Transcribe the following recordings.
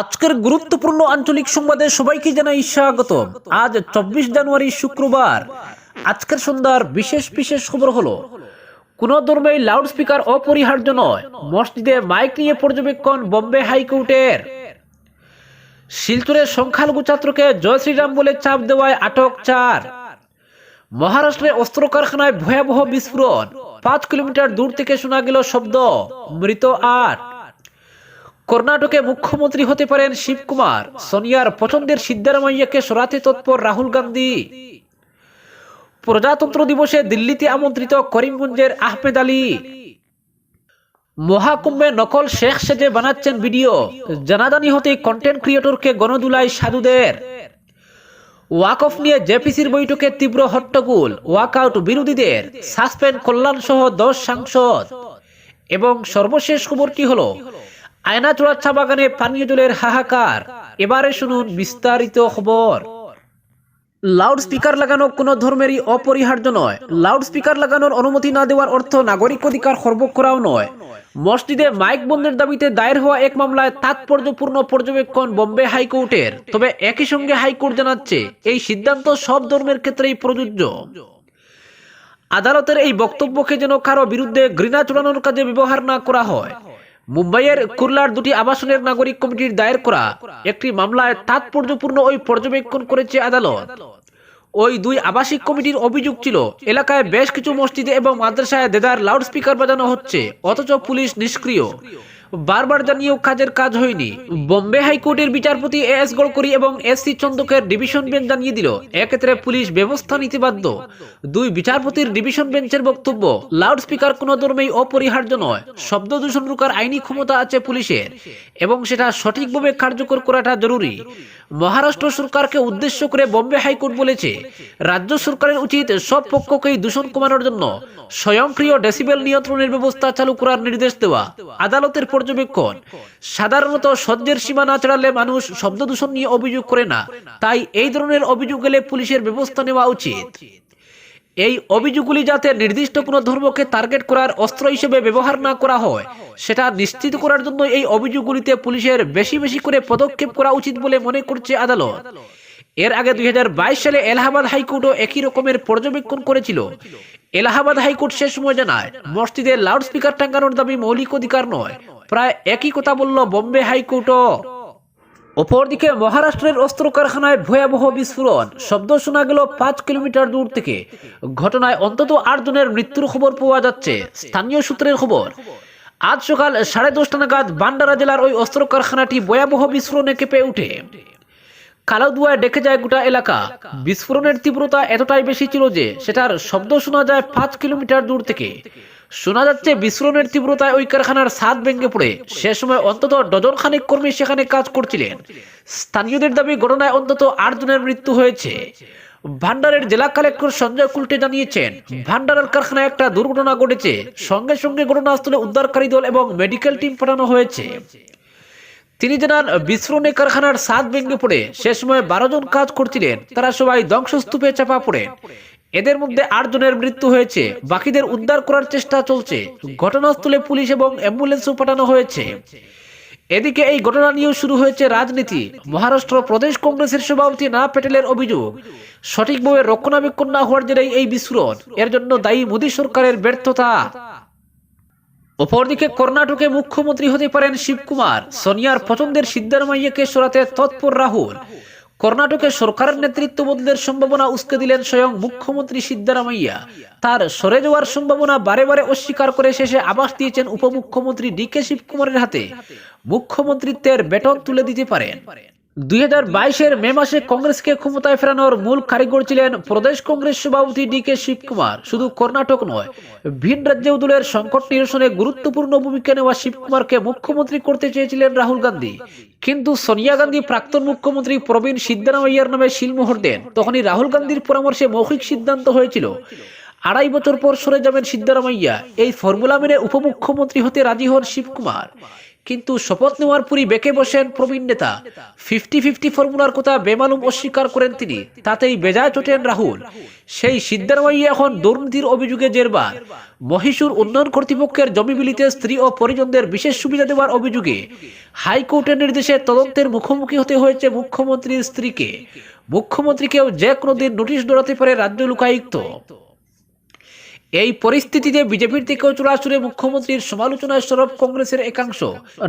আজকের গুরুত্বপূর্ণ আঞ্চলিক সংবাদে সবাইকে জানাই স্বাগত আজ চব্বিশ জানুয়ারি শুক্রবার। আজকের সন্ধ্যার বিশেষ বিশেষ খবর হলো, কোন ধর্মেই লাউড স্পিকার অপরিহার্য নয়। মসজিদে মাইক নিয়ে পর্যবেক্ষণ বম্বে হাইকোর্টের। শিলচরের সংখ্যালঘু ছাত্রকে জয় শ্রীরাম বলে চাপ দেওয়ায় আটক চার। মহারাষ্ট্রে অস্ত্র কারখানায় ভয়াবহ বিস্ফোরণ। পাঁচ কিলোমিটার দূর থেকে শোনা গেল শব্দ, মৃত আট। কর্ণাটকে মুখ্যমন্ত্রী হতে পারেন শিবকুমার সোনিয়ার পছন্দের সিদ্ধারামাইয়াকে সরাতে তৎপর রাহুল গান্ধী। প্রজাতন্ত্র দিবসে দিল্লিতে আমন্ত্রিত করিমগঞ্জের আহমেদ আলী। মহাকুম্ভে নকল শেখ সেজে বানাচ্ছেন ভিডিও, জানাজানি হতে কন্টেন্ট ক্রিয়েটরকে গণদুলাই সাধুদের ওয়াকফ নিয়ে জেপিসির বৈঠকে তীব্র হট্টগোল, ওয়াকআউট বিরোধীদের, সাসপেন্ড কল্যাণ সহ দশ সাংসদ। এবং সর্বশেষ খবরটি হলো আয়নাচড়া চা বাগানে পানীয় জলের হাহাকার। এবারে শুনুন বিস্তারিত খবর। লাউড স্পিকার লাগানো কোনো ধর্মেরই অপরিহার্য নয়। লাউড স্পিকার লাগানোর অনুমতি না দেওয়ার অর্থ নাগরিক অধিকার খর্ব করাও নয়। মসজিদে মাইক বন্ধের দাবিতে দায়ের হওয়া এক মামলায় তাৎপর্যপূর্ণ পর্যবেক্ষণ বোম্বে হাইকোর্টের। তবে একই সঙ্গে হাইকোর্ট জানাচ্ছে, এই সিদ্ধান্ত সব ধর্মের ক্ষেত্রেই প্রযোজ্য। আদালতের এই বক্তব্যকে যেন কারও বিরুদ্ধে ঘৃণা চড়ানোর কাজে ব্যবহার না করা হয়। মুম্বাইয়ের কুরলার দুটি আবাসনের নাগরিক কমিটির দায়ের করা একটি মামলায় তাৎপর্যপূর্ণ ওই পর্যবেক্ষণ করেছে আদালত। ওই দুই আবাসিক কমিটির অভিযোগ ছিল, এলাকায় বেশ কিছু মসজিদে এবং মাদ্রাসায় দেদার লাউড স্পিকার বাজানো হচ্ছে, অথচ পুলিশ নিষ্ক্রিয়। বারবার জানিয়েও কাজের কাজ হয়নি। বোম্বে হাইকোর্টের বিচারপতি এ এস গড়করি এবং এস সি চন্দকের ডিভিশন বেঞ্চ জানিয়ে দিল, এক্ষেত্রে পুলিশ ব্যবস্থা নিতে বাধ্য। দুই বিচারপতির ডিভিশন বেঞ্চের বক্তব্য লাউড স্পিকার কোনো ধর্মেই অপরিহার্য নয়। শব্দ দূষণ রোকার আইনি ক্ষমতা আছে পুলিশের, এবং সেটা সঠিকভাবে কার্যকর করাটা জরুরি। মহারাষ্ট্র সরকারকে উদ্দেশ্য করে বোম্বে হাইকোর্ট বলেছে, রাজ্য সরকারের উচিত সব পক্ষকেই দূষণ কমানোর জন্য স্বয়ংক্রিয় ডেসিবেল নিয়ন্ত্রণের ব্যবস্থা চালু করার নির্দেশ দেওয়া। আদালতের পর্যবেক্ষণ। সাধারণত সহ্যের সীমা না ছাড়ালে মানুষ শব্দ দূষণ নিয়ে অভিযোগ করে না। তাই এই ধরনের অভিযোগ এলে পুলিশের ব্যবস্থা নেওয়া উচিত। এই অভিযোগগুলি যাতে নির্দিষ্ট কোনো ধর্মকে টার্গেট করার অস্ত্র হিসেবে ব্যবহার না করা হয়, সেটা নিশ্চিত করার জন্য এই অভিযোগগুলিতে পুলিশের বেশি বেশি করে পদক্ষেপ করা উচিত বলে মনে করছে আদালত। এর আগে দুই হাজার বাইশ সালে এলাহাবাদ হাইকোর্টও একই রকমের পর্যবেক্ষণ করেছিল। এলাহাবাদ হাইকোর্ট সে সময় জানায়, মসজিদে লাউড স্পিকার টাঙ্গানোর দাবি মৌলিক অধিকার নয় প্রায় একই কথা বলল বোম্বে হাইকোর্টও। অপরদিকে মহারাষ্ট্রের অস্ত্র কারখানায় ভয়াবহ বিস্ফোরণ। শব্দ শোনা গেল পাঁচ কিলোমিটার দূর থেকে। ঘটনায় অন্তত আট জনের মৃত্যুর খবর পাওয়া যাচ্ছে। স্থানীয় সূত্রের খবর, আজ সকাল সাড়ে দশটা নাগাদ বান্ডারা জেলার ওই অস্ত্র কারখানাটি ভয়াবহ বিস্ফোরণে কেঁপে উঠে কালাউদুয়ায় ডেকে যায় গোটা এলাকা। বিস্ফোরণের তীব্রতা এতটাই বেশি ছিল যে, সেটার শব্দ শোনা যায় পাঁচ কিলোমিটার দূর থেকে। শোনা যাচ্ছে বিস্ফোরণের তীব্রতায় ওই কারখানার ছাদ ভেঙে পড়ে। সে সময় অন্তত ডজন খানিক কর্মী সেখানে কাজ করছিলেন। স্থানীয়দের দাবি, ঘটনায় অন্তত আট জনের মৃত্যু হয়েছে। ভান্ডারের জেলা কালেক্টর সঞ্জয় কুলটে জানিয়েছেন ভান্ডারের কারখানায় একটা দুর্ঘটনা ঘটেছে। সঙ্গে সঙ্গে ঘটনাস্থলে উদ্ধারকারী দল এবং মেডিকেল টিম পাঠানো হয়েছে। তিনি জানান বিস্ফোরণে কারখানার সাত ভেঙে পড়ে। সে সময় বারো জন কাজ করছিলেন। তারা সবাই ধ্বংসস্তূপে চাপা পড়ে। এদের মধ্যে আট জনের মৃত্যু হয়েছে, বাকিদের উদ্ধার করার চেষ্টা চলছে। ঘটনাস্থলে পুলিশ এবং অ্যাম্বুলেন্সও পাঠানো হয়েছে। এদিকে এই ঘটনা নিয়েও শুরু হয়েছে রাজনীতি। মহারাষ্ট্র প্রদেশ কংগ্রেসের সভাপতি না প্যাটেলের অভিযোগ, সঠিকভাবে রক্ষণাবেক্ষণ না হওয়ার জেরেই এই বিস্ফোরণ। এর জন্য দায়ী মোদী সরকারের ব্যর্থতা। অপরদিকে কর্ণাটকে মুখ্যমন্ত্রী হতে পারেন শিবকুমার। সোনিয়ার পছন্দের সিদ্ধারমাইয়াকে সরাতে তৎপর রাহুল। কর্ণাটকে সরকারের নেতৃত্ব বদলের সম্ভাবনা উস্কে দিলেন স্বয়ং মুখ্যমন্ত্রী সিদ্ধারামাইয়া। তার সরে যাওয়ার সম্ভাবনা বারে বারে অস্বীকার করে শেষে আবাস দিয়েছেন উপমুখ্যমন্ত্রী ডি কে শিবকুমারের হাতে। মুখ্যমন্ত্রিত্বের বেতন তুলে দিতে পারেন। দুই হাজার বাইশের মে মাসে কংগ্রেসকে ক্ষমতায় ফেরানোর মূল কারিগর ছিলেন প্রদেশ কংগ্রেস সভাপতি ডি কে শিবকুমার। শুধু কর্ণাটক নয়, ভিন রাজ্যেও দলের সংকট নিরসনে গুরুত্বপূর্ণ ভূমিকা নেওয়া শিবকুমারকে মুখ্যমন্ত্রী করতে চেয়েছিলেন রাহুল গান্ধী। কিন্তু সোনিয়া গান্ধী প্রাক্তন মুখ্যমন্ত্রী প্রবীণ সিদ্ধারামাইয়ার নামে শিলমোহর দেন। তখনই রাহুল গান্ধীর পরামর্শে মৌখিক সিদ্ধান্ত হয়েছিল, আড়াই বছর পর সরে যাবেন সিদ্ধারামাইয়া। এই ফর্মুলা মেনে উপমুখ্যমন্ত্রী হতে রাজি হন শিবকুমার। কিন্তু শপথ নেওয়ার পরই বেঁকে বসেন প্রবীণ নেতা। ফিফটি ফিফটি ফর্মুলার কথা বেমালুম অস্বীকার করেন তিনি। তাতেই বেজায় চটেন রাহুল। সেই সিদ্ধারমাইয়া এখন দুর্নীতির অভিযোগে জেরবার। মহীশূর উন্নয়ন কর্তৃপক্ষের জমি বিলিতে স্ত্রী ও পরিজনদের বিশেষ সুবিধা দেওয়ার অভিযোগে হাইকোর্টের নির্দেশে তদন্তের মুখোমুখি হতে হয়েছে মুখ্যমন্ত্রীর স্ত্রীকে। মুখ্যমন্ত্রীকেও যে কোনো দিন নোটিশ দৌড়াতে পারে রাজ্য লোকায়ুক্ত। এই পরিস্থিতিতে বিজেপির থেকেও চূড়াচুরে মুখ্যমন্ত্রীর সমালোচনায় সরব কংগ্রেসের একাংশ।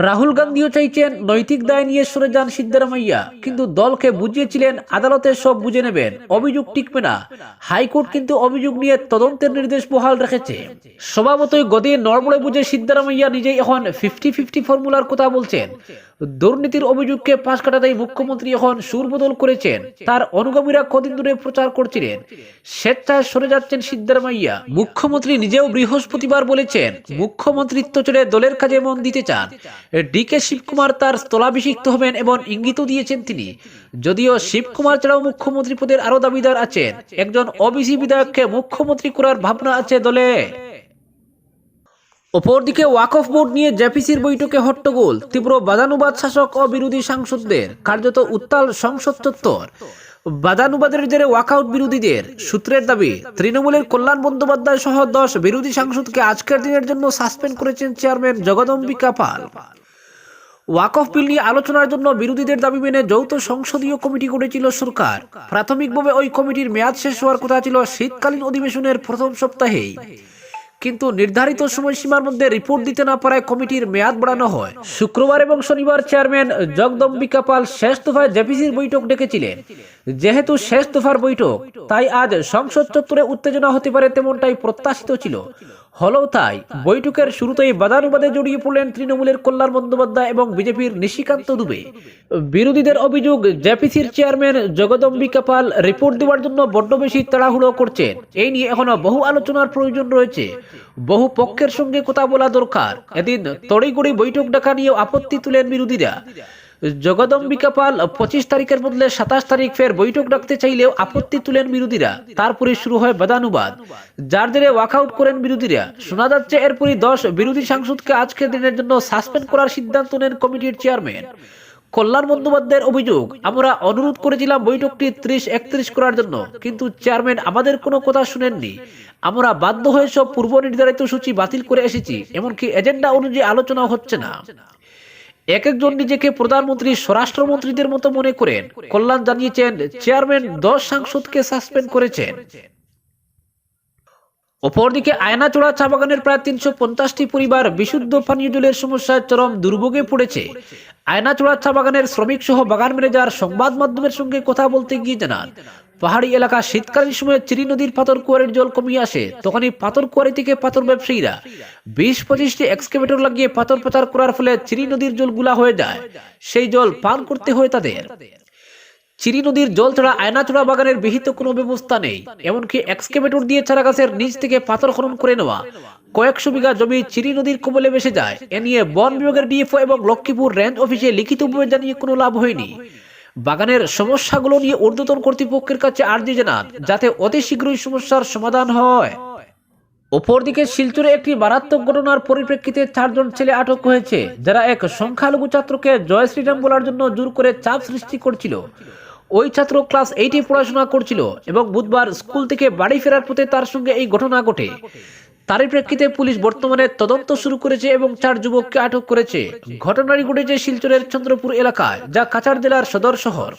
রাহুল গান্ধীও চাইছেন নৈতিক দায় নিয়ে সরে যান সিদ্ধারামাইয়া, কিন্তু দলকে বুঝিয়েছিলেন আদালতে সব বুঝে নেবেন, অভিযোগ টিকবে না। হাইকোর্ট কিন্তু অভিযোগ নিয়ে তদন্তের নির্দেশ বহাল রেখেছে। স্বভাবতই গদি নড়বড়ে বুঝে সিদ্ধারামাইয়া নিজেই এখন ফিফটি ফিফটি ফর্মুলার কথা বলছেন। দুর্নীতির অভিযোগকে পাশ কাটাতেই মুখ্যমন্ত্রী এখন সুর বদল করেছেন। তার অনুগামীরা কদিন ধরে প্রচার করছিলেন। স্বেচ্ছায় সরে যাচ্ছেন সিদ্ধারামাইয়া মুখ্যমন্ত্রী নিজেও বৃহস্পতিবার বলেছেন, মুখ্যমন্ত্রিত্ব চলে দলের কাজে মন দিতে চান। ডি কে শিবকুমার তার স্থলাভিষিক্ত হবেন এবং ইঙ্গিতও দিয়েছেন তিনি। যদিও শিবকুমার ছাড়াও মুখ্যমন্ত্রী পদের আরও দাবিদার আছেন। একজন ওবিসি বিধায়ককে মুখ্যমন্ত্রী করার ভাবনা আছে দলে। অপরদিকে ওয়াকফ বোর্ড নিয়ে জেপিসির বৈঠকে হট্টগোল। তীব্র বাদানুবাদ শাসক ও বিরোধী সাংসদদের, কার্যত উত্তাল সংসদ চত্বর বাদানুবাদের জেরে ওয়াকআউট বিরোধীদের সূত্রের দাবি, তৃণমূলের কল্যাণ বন্দ্যোপাধ্যায় সহ দশ বিরোধী সাংসদকে আজকের দিনের জন্য সাসপেন্ড করেছেন চেয়ারম্যান জগদম্বিকা পাল। ওয়াকফ বিল নিয়ে আলোচনার জন্য বিরোধীদের দাবি মেনে যৌথ সংসদীয় কমিটি করেছিল সরকার। প্রাথমিকভাবে ওই কমিটির মেয়াদ শেষ হওয়ার কথা ছিল শীতকালীন অধিবেশনের প্রথম সপ্তাহেই। কিন্তু নির্ধারিত সময়সীমার মধ্যে রিপোর্ট দিতে না পারায় কমিটির মেয়াদ বাড়ানো হয়। শুক্রবার এবং শনিবার চেয়ারম্যান জগদম্বিকা পাল শেষ দফায় জেপিসির বৈঠক ডেকেছিলেন। যেহেতু শেষ দফার বৈঠক, তাই আজ সংসদ চত্বরে উত্তেজনা হতে পারে তেমনটাই প্রত্যাশিত ছিল। হলেও তাই বৈঠকের শুরুতেই বাদানুবাদে জড়িয়ে পড়লেন তৃণমূলের কল্যাণ বন্দ্যোপাধ্যায় এবং বিজেপির নিশিকান্ত দুবে। বিরোধীদের অভিযোগ জেপিসির চেয়ারম্যান জগদম্বিকা পাল রিপোর্ট দেওয়ার জন্য বড্ড বেশি তাড়াহুড়ো করছেন। এই নিয়ে এখনও বহু আলোচনার প্রয়োজন রয়েছে। বহু পক্ষের সঙ্গে কথা বলা দরকার। এদিন তড়িগড়ি বৈঠক ডাকা নিয়েও আপত্তি তুলেন বিরোধীরা। জগদম্বিকা পাল পঁচিশ তারিখের বদলে সাতাশ তারিখ ফের বৈঠক ডাকতে চাইলেও আপত্তি তুলেন বিরোধীরা। তারপরে শুরু হয় বাদানুবাদ। যার জেরে ওয়াকআউট করেন বিরোধীরা। শোনা যাচ্ছে এরপরই দশ বিরোধী সাংসদকে আজকের দিনের জন্য সাসপেন্ড করার সিদ্ধান্ত নেন কমিটির চেয়ারম্যান। কল্যাণ বন্দ্যোপাধ্যায়ের অভিযোগ, আমরা অনুরোধ করেছিলাম বৈঠকটি ত্রিশ একত্রিশ করার জন্য, কিন্তু চেয়ারম্যান আমাদের কোনো কথা শুনেননি। আমরা বাধ্য হয়ে সব পূর্ব নির্ধারিত সূচি বাতিল করে এসেছি, এমনকি এজেন্ডা অনুযায়ী আলোচনা হচ্ছে না। এক একজন নিজেকে প্রধানমন্ত্রী, স্বরাষ্ট্রমন্ত্রীদের মতো মনে করেন। কল্যাণ জানিয়েছেন, চেয়ারম্যান দশ সাংসদকে সাসপেন্ড করেছেন। অপরদিকে আয়নাচড়া চা বাগানের প্রায় তিনশো পঞ্চাশটি পরিবার বিশুদ্ধ পানীয় জলের সমস্যায় চরম দুর্ভোগে পড়েছে। আয়নাচড়া চা বাগানের শ্রমিক সহ বাগান ম্যানেজার সংবাদ মাধ্যমের সঙ্গে কথা বলতে গিয়ে জানান পাহাড়ি এলাকা শীতকালীন সময়ে চিরি নদীর পাথর কুয়ারির জল কমিয়ে আসে, তখনই পাথর কুয়ারি থেকে পাথর ব্যবসায়ীরা বিশ পঁচিশটি এক্সকেভেটর লাগিয়ে পাথর পাচার করার ফলে চিরি নদীর জলগুলা হয়ে যায়। সেই জল পান করতে হয় তাদের। চিরি নদীর জল ছাড়া আয়নাচড়া বাগানের বিহিত কোনো ব্যবস্থা নেই, এমনকি এক্সকেভেটর দিয়ে চারা গাছের নিচ থেকে পাথর খনন করে নেওয়া। কয়েকশো বিঘা জমি চিরি নদীর কবলে ভেসে যায়। এ নিয়ে বন বিভাগের ডিএফও এবং লক্ষ্মীপুর রেঞ্জ অফিসে লিখিত লিখিতভাবে জানিয়ে কোনো লাভ হয়নি। বাগানের সমস্যাগুলো নিয়ে ঊর্ধ্বতন কর্তৃপক্ষের কাছে আর্জি জানান, যাতে অতি শীঘ্রই সমস্যার সমাধান হয়। অপরদিকে শিলচরে একটি মারাত্মক ঘটনার পরিপ্রেক্ষিতে চারজন ছেলে আটক হয়েছে, যারা এক সংখ্যালঘু ছাত্রকে জয় শ্রীরাম বলার জন্য জোর করে চাপ সৃষ্টি করছিল। ওই ছাত্র ক্লাস এইটে পড়াশোনা করছিল এবং বুধবার স্কুল থেকে বাড়ি ফেরার পথে তার সঙ্গে এই ঘটনা ঘটে। তারই প্রেক্ষিতে পুলিশ বর্তমানে তদন্ত শুরু করেছে এবং চার যুবককে আটক করেছে। ঘটনাটি ঘটেছে শিলচরের চন্দ্রপুর এলাকায়, যা কাছাড় জেলার সদর শহর।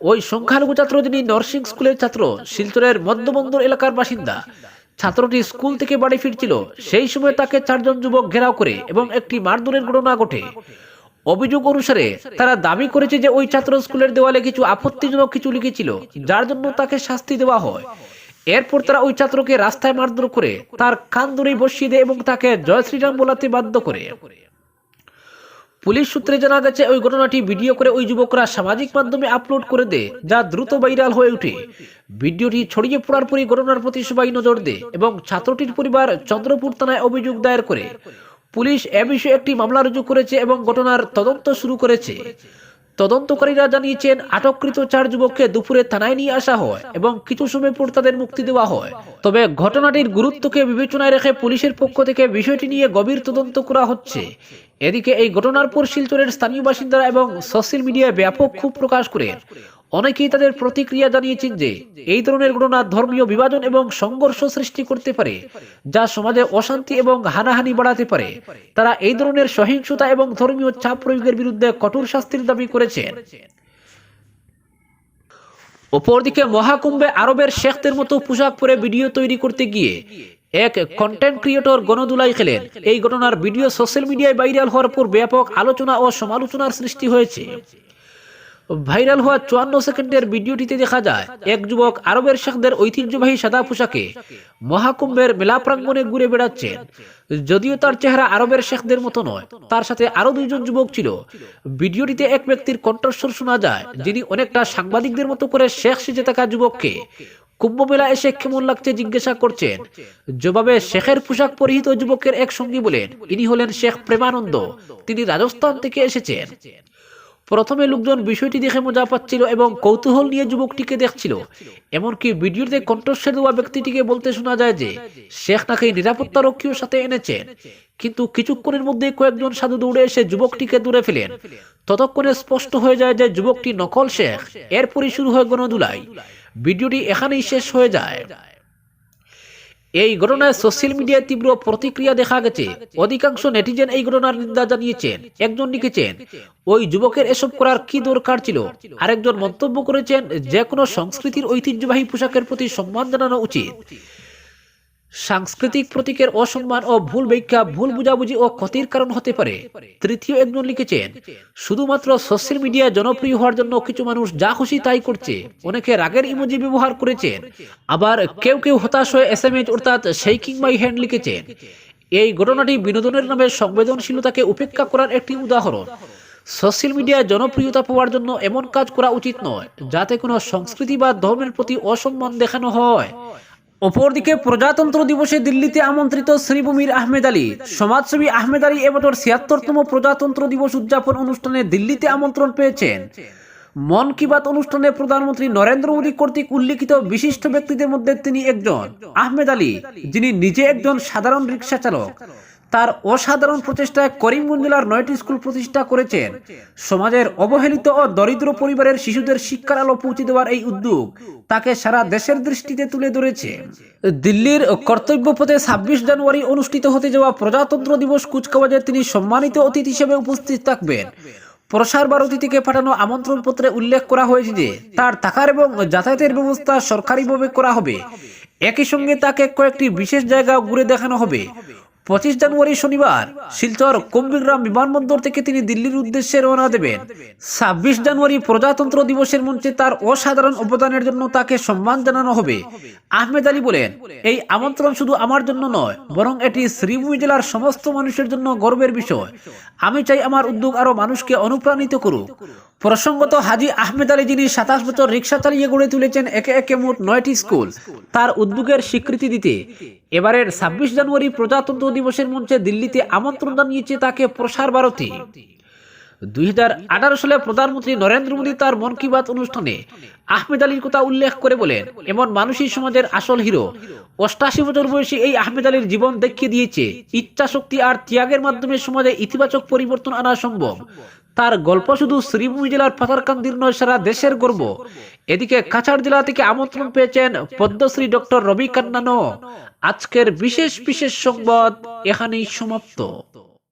ওই সংখ্যালঘু ছাত্র যিনি নরসিং স্কুলের ছাত্র, শিলচরের মধ্যবন্দর এলাকার বাসিন্দা। ছাত্রটি স্কুল থেকে বাড়ি ফিরছিল। সেই সময় তাকে চারজন যুবক ঘেরাও করে এবং একটি মারধরের ঘটনা ঘটে। অভিযোগ অনুসারে তারা দাবি করেছে যে ওই ছাত্র স্কুলের দেওয়ালে কিছু আপত্তিজনক কিছু লিখেছিল, যার জন্য তাকে শাস্তি দেওয়া হয়। এরপর তারা ওই ছাত্রকে রাস্তায় মারধর করে তার কান ধরেই বসিয়ে দেয় এবং তাকে জয় শ্রীরাম বলাতে বাধ্য করে। পুলিশ সূত্রে জানা গেছে, ওই ঘটনাটি ভিডিও করে ওই যুবকরা সামাজিক মাধ্যমে আপলোড করে দেয়, যা দ্রুত ভাইরাল হয়ে ওঠে। ভিডিওটি ছড়িয়ে পড়ার পরই ঘটনার প্রতি সবাই নজর দেয় এবং ছাত্রটির পরিবার চন্দ্রপুর থানায় অভিযোগ দায়ের করে। পুলিশ এ বিষয়ে একটি মামলা রুজু করেছে এবং ঘটনার তদন্ত শুরু করেছে। তদন্তকারীরা জানিয়েছেন, আটককৃত চার যুবককে দুপুরে থানায় নিয়ে আসা হয় এবং কিছু সময় পর তাদের মুক্তি দেওয়া হয়। তবে ঘটনাটির গুরুত্বকে বিবেচনায় রেখে পুলিশের পক্ষ থেকে বিষয়টি নিয়ে গভীর তদন্ত করা হচ্ছে। এদিকে এই ঘটনার পর শিলচরের স্থানীয় বাসিন্দারা এবং সোশ্যাল মিডিয়ায় ব্যাপক ক্ষোভ প্রকাশ করেন। অনেকেই তাদের প্রতিক্রিয়া জানিয়েছেন যে এই ধরনের ঘটনা ধর্মীয় বিভাজন এবং সংঘর্ষ সৃষ্টি করতে পারে, যা সমাজে অশান্তি এবং হানাহানি বাড়াতে পারে। তারা এই ধরনের সহিংসতা এবং ধর্মীয় চাপ প্রয়োগের বিরুদ্ধে কঠোর শাস্তির দাবি করেছেন। অপরদিকে মহাকুম্ভে আরবের শেখদের মতো পোশাক পরে ভিডিও তৈরি করতে গিয়ে এক কন্টেন্ট ক্রিয়েটর গণদুলাই খেলেন। এই ঘটনার ভিডিও সোশ্যাল মিডিয়ায় ভাইরাল হওয়ার পর ব্যাপক আলোচনা ও সমালোচনার সৃষ্টি হয়েছে। ভাইরাল হওয়া চুয়ান্ন সেকেন্ডের ভিডিওটিতে দেখা যায়, এক যুবক আরবের শেখদের ঐতিহ্যবাহী সাদা পোশাকে মহাকুম্ভের মেলা প্রাঙ্গণে ঘুরে বেড়াচ্ছেন। যদিও তার চেহারা আরবের শেখদের মতো নয়, তার সাথে আরও দুইজন যুবক ছিল। ভিডিওটিতে এক ব্যক্তির কণ্ঠস্বর শোনা যায়, যিনি অনেকটা সাংবাদিকদের মতো করে শেখ সেজে থাকা যুবককে কুম্ভমেলা এসে কেমন লাগছে জিজ্ঞাসা করছেন। জবাবে, শেখের পোশাক পরিহিত যুবকের এক সঙ্গী বলেন, ইনি হলেন শেখ প্রেমানন্দ, তিনি রাজস্থান থেকে এসেছেন। প্রথমে লোকজন বিষয়টি দেখে মজা পাচ্ছিল এবং কৌতূহল নিয়ে যুবকটিকে দেখছিল। এমনকি ভিডিওতে কণ্ঠস্বর দেওয়া ব্যক্তিটিকে বলতে শোনা যায় যে, শেখ নাকি নিরাপত্তা রক্ষীর সাথে এনেছেন কিন্তু কিছুক্ষণের মধ্যে কয়েকজন সাধু দৌড়ে এসে যুবকটিকে দূরে ফেলেন। ততক্ষণে স্পষ্ট হয়ে যায় যে, যুবকটি নকল শেখ। এরপরই শুরু হয় গণদুলাই ভিডিওটি এখানেই শেষ হয়ে যায়। এই ঘটনায় সোশ্যাল মিডিয়ায় তীব্র প্রতিক্রিয়া দেখা গেছে। অধিকাংশ নেটিজেন এই ঘটনার নিন্দা জানিয়েছেন। একজন লিখেছেন, ওই যুবকের এসব করার কি দরকার ছিল? আরেকজন মন্তব্য করেছেন, যে কোনো সংস্কৃতির ঐতিহ্যবাহী পোশাকের প্রতি সম্মান জানানো উচিত। সাংস্কৃতিক প্রতীকের অসম্মান ও ভুল ব্যাখ্যা, ভুল বুঝাবুঝি ও ক্ষতির কারণ হতে পারে, তৃতীয় একজন লিখেছেন, শুধুমাত্র সোশ্যাল মিডিয়া জনপ্রিয় হওয়ার জন্য কিছু মানুষ যা খুশি তাই করছে। অনেকে রাগের ইমোজি ব্যবহার করেছেন, আবার কেউ কেউ হতাশ হয়ে এস এম অর্থাৎ সেইকিং মাই হ্যান্ড লিখেছেন। এই ঘটনাটি বিনোদনের নামে সংবেদনশীলতাকে উপেক্ষা করার একটি উদাহরণ। সোশ্যাল মিডিয়ায় জনপ্রিয়তা পাওয়ার জন্য এমন কাজ করা উচিত নয়, যাতে কোনো সংস্কৃতি বা ধর্মের প্রতি অসম্মান দেখানো হয়। অপরদিকে প্রজাতন্ত্র দিবসে দিল্লিতে আমন্ত্রিত শ্রীভূমির আহমেদ আলী। সমাজসেবী আহমেদ আলী এবছর ছিয়াত্তরতম প্রজাতন্ত্র দিবস উদযাপন অনুষ্ঠানে দিল্লিতে আমন্ত্রণ পেয়েছেন। মন কি বাত অনুষ্ঠানে প্রধানমন্ত্রী নরেন্দ্র মোদী কর্তৃক উল্লেখিত বিশিষ্ট ব্যক্তিদের মধ্যে তিনি একজন। আহমেদ আলী, যিনি নিজে একজন সাধারণ রিক্সা চালক। তার অসাধারণ প্রচেষ্টায় করিমগঞ্জ জেলার নয়টি স্কুল প্রতিষ্ঠা করেছেন। সমাজের অবহেলিত ও দরিদ্র পরিবারের শিশুদের শিক্ষার আলো পৌঁছে দেওয়ার এই উদ্যোগ তাকে সারা দেশের দৃষ্টিতে তুলে ধরেছে। দিল্লির কর্তব্য পথে ছাব্বিশ জানুয়ারি অনুষ্ঠিত হতে যাওয়া প্রজাতন্ত্র দিবস কুচকাওয়াজে তিনি সম্মানিত অতিথি হিসেবে উপস্থিত থাকবেন। প্রসার ভারতী থেকে পাঠানো আমন্ত্রণ পত্রে উল্লেখ করা হয়েছে যে, তার থাকার এবং যাতায়াতের ব্যবস্থা সরকারিভাবে করা হবে। একই সঙ্গে তাকে কয়েকটি বিশেষ জায়গা ঘুরে দেখানো হবে। পঁচিশ জানুয়ারি শনিবার শিলচর কুম্বিগ্রাম বিমানবন্দর থেকে তিনি দিল্লির উদ্দেশ্যে রওনা দেবেন। ছাব্বিশ জানুয়ারি প্রজাতন্ত্র দিবসের মঞ্চে তার অসাধারণ অবদানের জন্য তাকে সম্মান জানানো হবে। আহমেদ আলী বলেন, এই আমন্ত্রণ শুধু আমার জন্য নয়, বরং এটি শ্রীভূমি জেলার সমস্ত মানুষের জন্য গর্বের বিষয়। আমি চাই আমার উদ্যোগ আরও মানুষকে অনুপ্রাণিত করুক। প্রসঙ্গত, হাজি আহমেদ আলী যিনি সাতাশ বছর রিক্সা চালিয়ে গড়ে তুলেছেন একে একে মোট নয়টি স্কুল, তার উদ্যোগের স্বীকৃতি দিতে এবারের ছাব্বিশ জানুয়ারি প্রজাতন্ত্র দিবসের মঞ্চে দিল্লিতে আমন্ত্রণ জানিয়েছে তাকে প্রসার ভারতী। দুই হাজার আঠারো সালে প্রধানমন্ত্রী নরেন্দ্র মোদী তার মন কি বাত অনুষ্ঠানে আহমেদ আলীর কথা উল্লেখ করে বলেন, এমন মানুষই সমাজের আসল হিরো। অষ্টাশি বছর বয়সী এই আহমেদ আলীর জীবন দেখিয়ে দিয়েছে ইচ্ছা শক্তি আর ত্যাগের মাধ্যমে সমাজে ইতিবাচক পরিবর্তন আনা সম্ভব। তার গল্প শুধু শ্রীভূমি জেলার পাথারকান্দির নয়, সারা দেশের গর্ব। এদিকে কাছাড় জেলা থেকে আমন্ত্রণ পেয়েছেন পদ্মশ্রী ডক্টর রবি কান্নানো আজকের বিশেষ বিশেষ সংবাদ এখানেই সমাপ্ত।